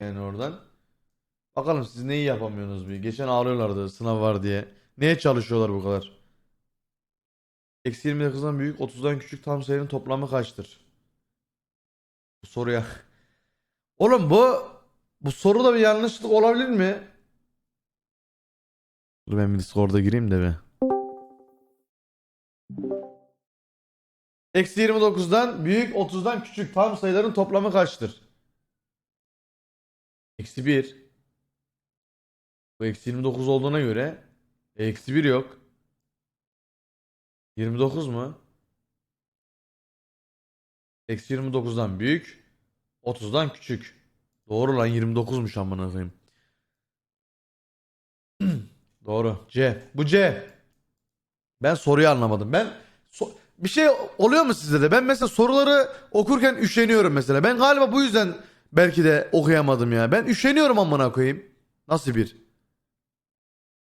Yani oradan. Bakalım siz neyi yapamıyorsunuz bir. Geçen ağlıyorlardı sınav var diye. Neye çalışıyorlar bu kadar? Eksi 29'dan büyük 30'dan küçük tam sayının toplamı kaçtır? Bu soruya. Oğlum bu bu soruda bir yanlışlık olabilir mi? Dur ben bir Discord'a gireyim de bir. Eksi 29'dan büyük 30'dan küçük tam sayıların toplamı kaçtır? Eksi 1. Bu eksi 29 olduğuna göre eksi 1 yok. 29 mu? Eksi 29'dan büyük 30'dan küçük. Doğru lan 29'muş amına koyayım. Doğru. C. Bu C. Ben soruyu anlamadım. Ben so- bir şey oluyor mu sizde de? Ben mesela soruları okurken üşeniyorum mesela. Ben galiba bu yüzden belki de okuyamadım ya. Ben üşeniyorum amına koyayım. Nasıl bir?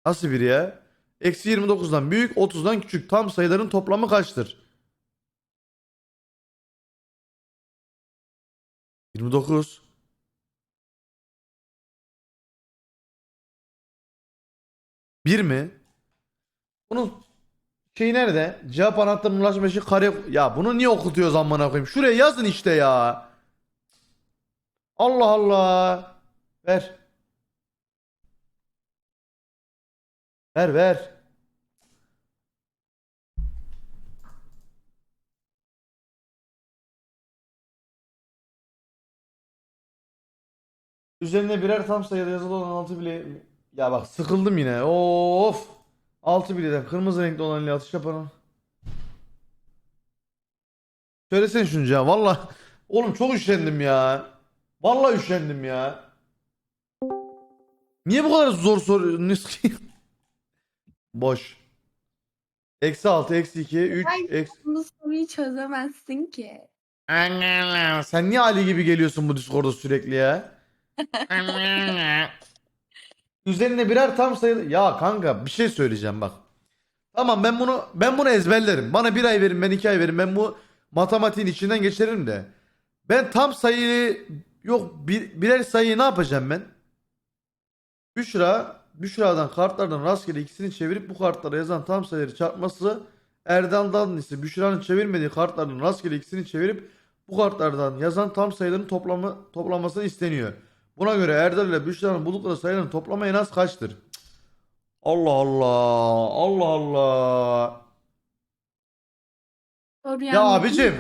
Nasıl bir ya? Eksi 29'dan büyük 30'dan küçük tam sayıların toplamı kaçtır? 29. Bir mi? Bunun şey nerede? Cevap anahtarının ulaşma kare... Ya bunu niye okutuyoruz amına koyayım? Şuraya yazın işte ya. Allah Allah. Ver. Ver ver. Üzerine birer tam sayıda yazılı olan altı bile... Ya bak sıkıldım yine. Of. Altı bileden kırmızı renkli olan ile atış yapan. Söylesene şunu ya. Valla. Oğlum çok üşendim ya. Vallahi üşendim ya. Niye bu kadar zor soruyorsunuz ki? Boş. Eksi 6, eksi 2, 3, Ay. eksi... Bu soruyu çözemezsin ki. Sen niye Ali gibi geliyorsun bu Discord'da sürekli ya? Üzerine birer tam sayı... Ya kanka bir şey söyleyeceğim bak. Tamam ben bunu ben bunu ezberlerim. Bana bir ay verin ben iki ay verin. Ben bu matematiğin içinden geçerim de. Ben tam sayıyı yok bir, birer sayıyı ne yapacağım ben? Büşra, Büşra'dan kartlardan rastgele ikisini çevirip bu kartlara yazan tam sayıları çarpması Erdal'dan ise Büşra'nın çevirmediği kartlardan rastgele ikisini çevirip bu kartlardan yazan tam sayıların toplamı toplaması isteniyor. Buna göre Erdal ile Büşra'nın buldukları sayıların toplamı en az kaçtır? Allah Allah. Allah Allah. Soruyu Ya anladın abicim?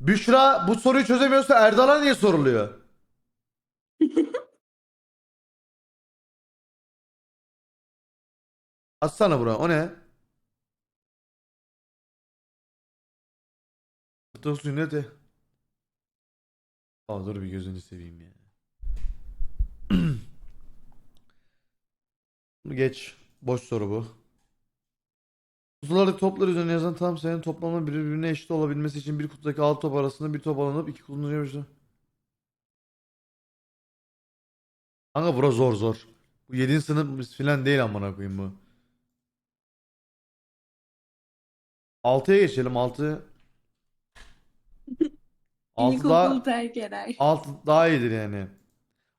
Büşra bu soruyu çözemiyorsa Erdal'a niye soruluyor? Atsana buraya. O ne? Dur sünneti. Aa dur bir gözünü seveyim ya. Bunu geç. Boş soru bu. Kutulardaki toplar üzerine yazan tam sayının toplamının birbirine eşit olabilmesi için bir kutudaki alt top arasında bir top alınıp iki kutunun Kanka bura zor zor. Bu 7. sınıf filan değil amına koyayım bu. 6'ya geçelim 6. 6 İlkokulu daha, terk eder. 6 daha iyidir yani.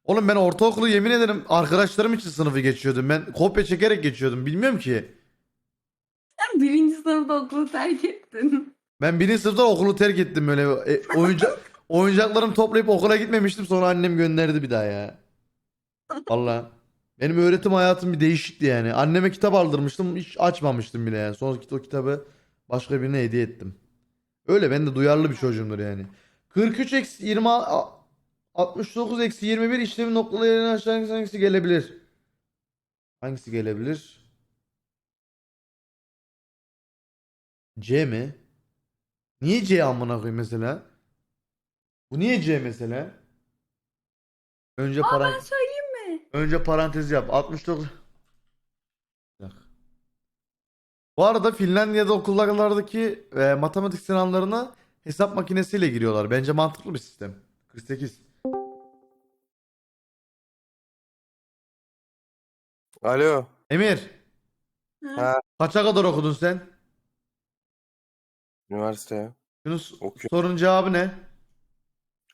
Oğlum ben ortaokulu yemin ederim arkadaşlarım için sınıfı geçiyordum. Ben kopya çekerek geçiyordum. Bilmiyorum ki. Sen birinci sınıfta okulu terk ettin. Ben birinci sınıfta okulu terk ettim böyle. E, oyuncak oyuncaklarımı toplayıp okula gitmemiştim. Sonra annem gönderdi bir daha ya. Valla. Benim öğretim hayatım bir değişikti yani. Anneme kitap aldırmıştım. Hiç açmamıştım bile yani. Sonra o kitabı başka birine hediye ettim. Öyle ben de duyarlı bir çocuğumdur yani. 43 eksi 20 a- 69 eksi 21 işlemin noktaları yerine aşağı hangisi, gelebilir? Hangisi gelebilir? C mi? Niye C amına koyayım mesela? Bu niye C mesela? Önce Aa parantez ben söyleyeyim? Önce parantez yap. 69 Bir dakika. Bu arada Finlandiya'da okullardaki e, matematik sınavlarına hesap makinesiyle giriyorlar. Bence mantıklı bir sistem. 48. Alo. Emir, Ha. kaça kadar okudun sen? Üniversite. Şunu s- Okuyorum. sorunun cevabı ne?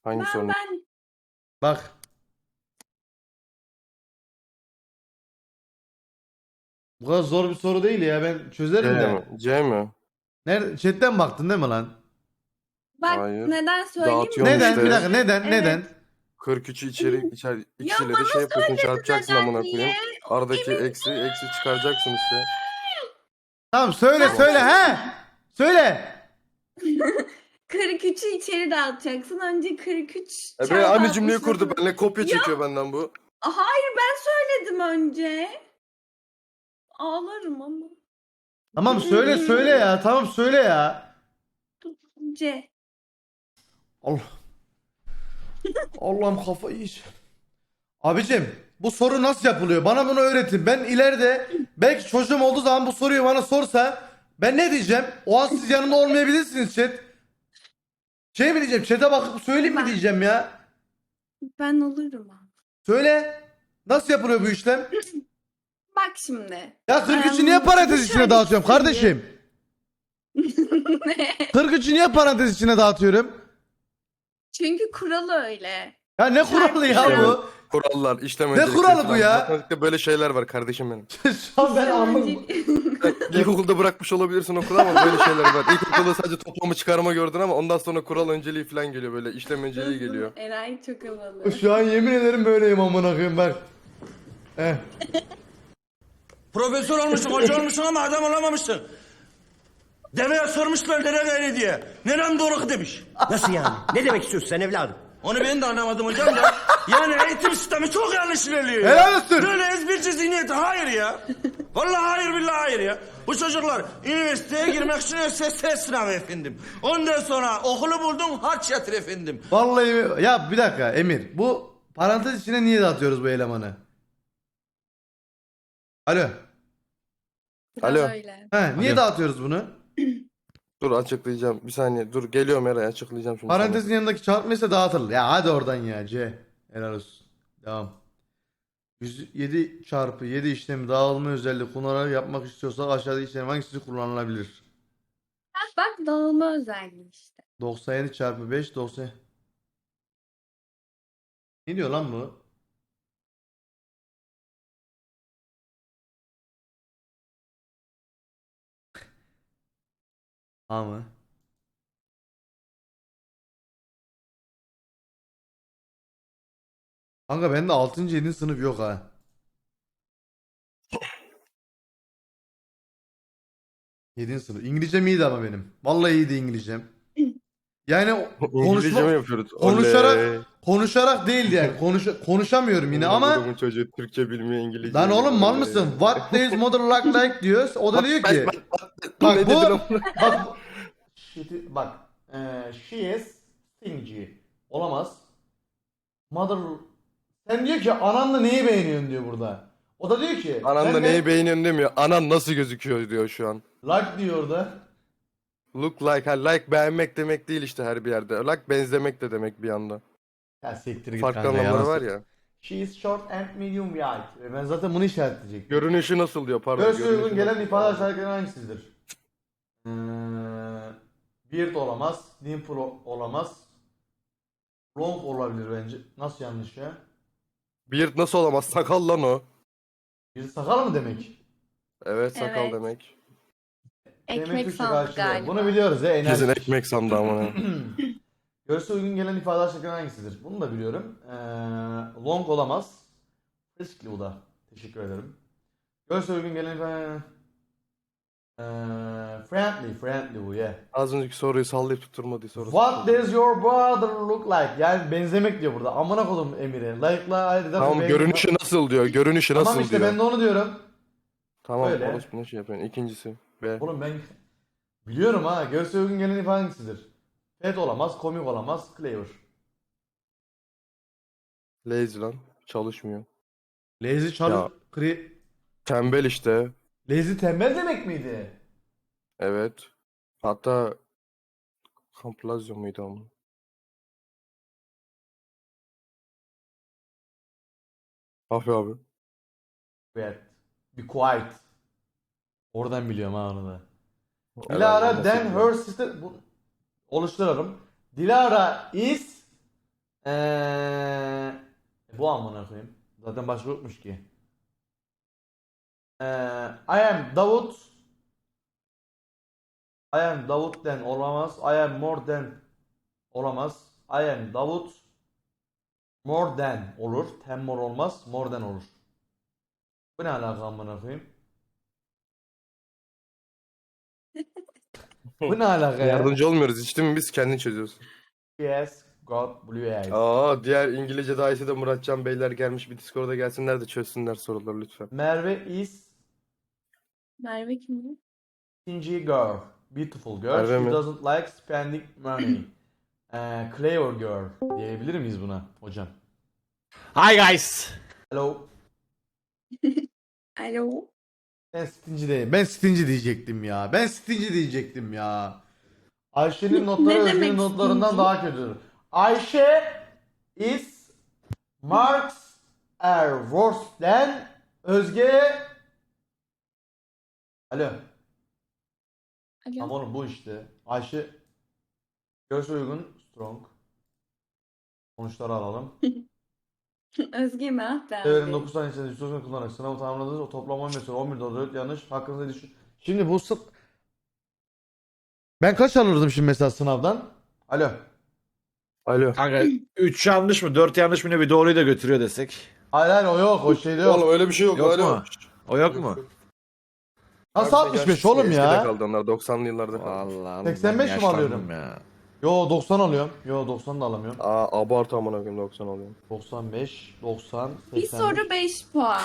Hangi Ben sorun? ben Bak. Bu kadar zor bir soru değil ya ben çözerim C de. mi? C mi? Nerede? Chatten baktın değil mi lan? Bak Hayır. neden söyleyeyim mi? Dağıtıyorum Neden? işte. Bir dakika neden? Evet. Neden? 43'ü içeri içer ikisiyle de şey yapıyorsun çarpacaksın amına koyayım. Aradaki eksi eksi çıkaracaksın işte. Tamam söyle söyle he. Söyle. 43'ü içeri dağıtacaksın. Önce 43 E be çarpı aynı cümleyi 69. kurdu benimle kopya çekiyor benden bu. Hayır ben söyledim önce. Ağlarım ama. Tamam söyle söyle ya. Tamam söyle ya. C. Allah. Allah'ım kafayı yiyeceğim. Abicim bu soru nasıl yapılıyor? Bana bunu öğretin. Ben ileride belki çocuğum olduğu zaman bu soruyu bana sorsa ben ne diyeceğim? O an siz yanımda olmayabilirsiniz chat. Şey mi diyeceğim? Chat'e bakıp söyleyeyim mi Ben- diyeceğim ya? Ben olurum abi. Söyle. Nasıl yapılıyor bu işlem? Bak şimdi. Ya 43'ü Ben niye parantez şöyle içine dağıtıyorum kardeşim? 43'ü niye parantez içine dağıtıyorum? Çünkü kuralı öyle. Ya ne kuralı ya bu? Kurallar, işlem Ne öncelikleri kuralı bu falan. ya? Matematikte böyle şeyler var kardeşim benim. Şu an ben anladım. İlkokulda bırakmış olabilirsin okulu ama böyle şeyler var. İlkokulda sadece toplamı çıkarma gördün ama ondan sonra kural önceliği falan geliyor böyle işlem önceliği geliyor. Eray çok havalı. Şu an yemin ederim böyleyim amına koyayım bak. Eh. Profesör olmuşsun, hoca olmuşsun ama adam olamamışsın. Deveye sormuşlar nere gayri diye. Nerem doğru demiş. Nasıl yani? Ne demek istiyorsun sen evladım? Onu ben de anlamadım hocam da. Yani eğitim sistemi çok yanlış ilerliyor ya. Helal olsun. Böyle ezberci zihniyeti hayır ya. Vallahi hayır billahi hayır ya. Bu çocuklar üniversiteye girmek için ÖSS sınavı efendim. Ondan sonra okulu buldum harç yatır efendim. Vallahi ya bir dakika Emir. Bu parantez içine niye dağıtıyoruz bu elemanı? Alo. Kural Alo. öyle. He, niye Alo. dağıtıyoruz bunu? Dur açıklayacağım. Bir saniye. Dur geliyorum Eray açıklayacağım şimdi. Parantezin yanındaki çarpma ise dağıtılır. Ya hadi oradan ya C. Helal olsun. Devam. 107 çarpı 7 işlemi dağılma özelliği kullanarak yapmak istiyorsak aşağıdaki işlem hangisi kullanılabilir? Bak dağılma özelliği işte. 97 çarpı 5 90 Ne diyor lan bu? A mı? Kanka bende 6. 7. sınıf yok ha. Yedinci sınıf. İngilizcem iyiydi ama benim. Vallahi iyiydi İngilizcem. Yani İngilizce konuşma, mi yapıyoruz? konuşarak Oley. konuşarak değildi yani. Konuş, konuşamıyorum yine Amına ama kodumun çocuğu Türkçe bilmiyor İngilizce. lan oğlum mal mısın? What does mother look like diyor. O da diyor ki Bak, bu bak Shit'i- bak eee, she is stingy. Olamaz. Mother sen diyor ki ananla neyi beğeniyorsun diyor burada. O da diyor ki Anan ben da de neyi beğeniyorsun demiyor. Anan nasıl gözüküyor diyor şu an. like diyor orada. Look like, ha, like beğenmek demek değil işte her bir yerde. Like benzemek de demek bir anda. Ya siktir git Farklı kanka anlamları var ya. She is short and medium height. E Ben zaten bunu işaretleyecektim. Görünüşü nasıl diyor pardon. Uygun görünüşü gelen nasıl? ifade aşağıdakilerden hangisidir? Ee, beard olamaz. Dimple olamaz. Long olabilir bence. Nasıl yanlış ya? Beard nasıl olamaz? Sakal lan o. Bir sakal mı demek? Evet sakal Evet. demek. Demek Ekmek Türkçe sandık karşılığı. galiba. Bunu biliyoruz ya. Enerji. Kesin ekmek sandı ama. Göğsü uygun gelen ifade aşağıdakilerden hangisidir? Bunu da biliyorum. Ee, long olamaz. Riskli bu da. Teşekkür ederim. Göğsü uygun gelen ifade... Ee, friendly, friendly bu yeah. Az önceki soruyu sallayıp tutturmadı soru. What does your brother look like? Yani benzemek diyor burada. Amına kodum Emir'e. Like'la ayrı da Tamam görünüşü nasıl diyor. Görünüşü nasıl Tamam işte diyor. ben de onu diyorum. Tamam Öyle. orospu ne şey yapıyorsun. İkincisi. B. Oğlum ben biliyorum ha. Göğsü uygun gelen ifade hangisidir? Fat olamaz, komik olamaz, clever. Lazy lan. Çalışmıyor. Lazy. Ya. Kri... Tembel işte. Lazy tembel demek miydi? Evet. Hatta Kamplazyo muydu ama? Afi abi. Evet. Be quiet. Oradan biliyorum ha onu da. Dilara then her sister... Bu... Oluşturalım. Dilara is... Eee... Bu amına koyayım. Zaten başka yokmuş ki. Ee, I am Davut. I am Davut den olamaz. I am more than olamaz. I am Davut. More than olur. Ten more olmaz. More than olur. Bu ne alaka amına koyayım? Bu ne alaka ya? Yardımcı olmuyoruz hiç değil mi? Biz kendin çözüyoruz. Yes, God blue eyes. Aa diğer İngilizce dahisi de Muratcan Beyler gelmiş bir Discord'a gelsinler de çözsünler soruları lütfen. Merve is Merve kim? stingy girl. Beautiful girl. Merve She mi? doesn't like spending money. Ee, clever girl diyebilir miyiz buna hocam? Hi guys. Hello. Alo. Ben stingy değil. Ben stingy diyecektim ya. Ben stingy diyecektim ya. Ayşe'nin notları Ne Özge'nin demek notlarından stingy? daha kötüdür. Ayşe is marks are worse than Özge Alo. Tamam Alo. oğlum bu işte. Ayşe göğsü uygun strong. Sonuçları alalım. Özge mi? Ah be abi. 9 tane içinde üstüne kullanarak sınavı tamamladınız. O toplam 11 soru 11 doğru 4 yanlış. Hakkınızda düşün. Şimdi bu sı- Ben kaç alırdım şimdi mesela sınavdan? Alo. Alo. Kanka 3 yanlış mı 4 yanlış mı ne bir doğruyu da götürüyor desek. Hayır hayır o yok o şeyde yok. Oğlum öyle bir şey yok. Yok alo. mu? O yok mu? Nasıl Abi 65 yaşlısı, oğlum eskide ya? kaldı onlar 90'lı yıllarda kaldı. Allah 85 mi alıyorum? yaşlandım Ya. Yo 90 alıyorum. Yo 90 da alamıyorum. Aa abartı amına koyayım 90 alıyorum. 95, 90, Bir 80. soru 5 puan.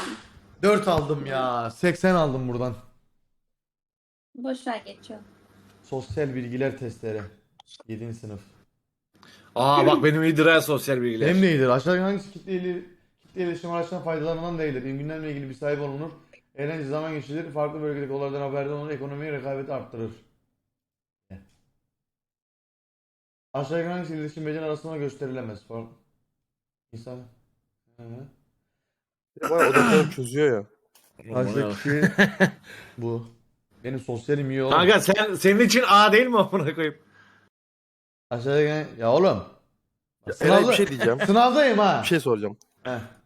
4 aldım ya. 80 aldım buradan. Boş ver geçiyor. Sosyal bilgiler testleri. 7. sınıf. Aa bak benim iyidir ha sosyal bilgiler. Benim de iyidir. Aşağıdaki hangisi kitle, ili, kitle iletişim araçlarından faydalanılan değildir? İlgilenme ilgili bir sahip olunur. Eğlence zaman geçirilir. Farklı bölgedeki olaylardan haberdar olunur. Ekonomiyi rekabeti arttırır. Aşağıdaki hangisi iletişim beceri arasında gösterilemez? Fark... İnsan... Hı hı. Baya odaklanıp çözüyor ya. Aşağıdaki bu. Benim sosyalim iyi oğlum. Kanka sen senin için A değil mi amına koyayım? Aşağıdaki... Ya oğlum. Ya, Sınavda- bir şey diyeceğim. Sınavdayım ha. Bir şey soracağım. Heh.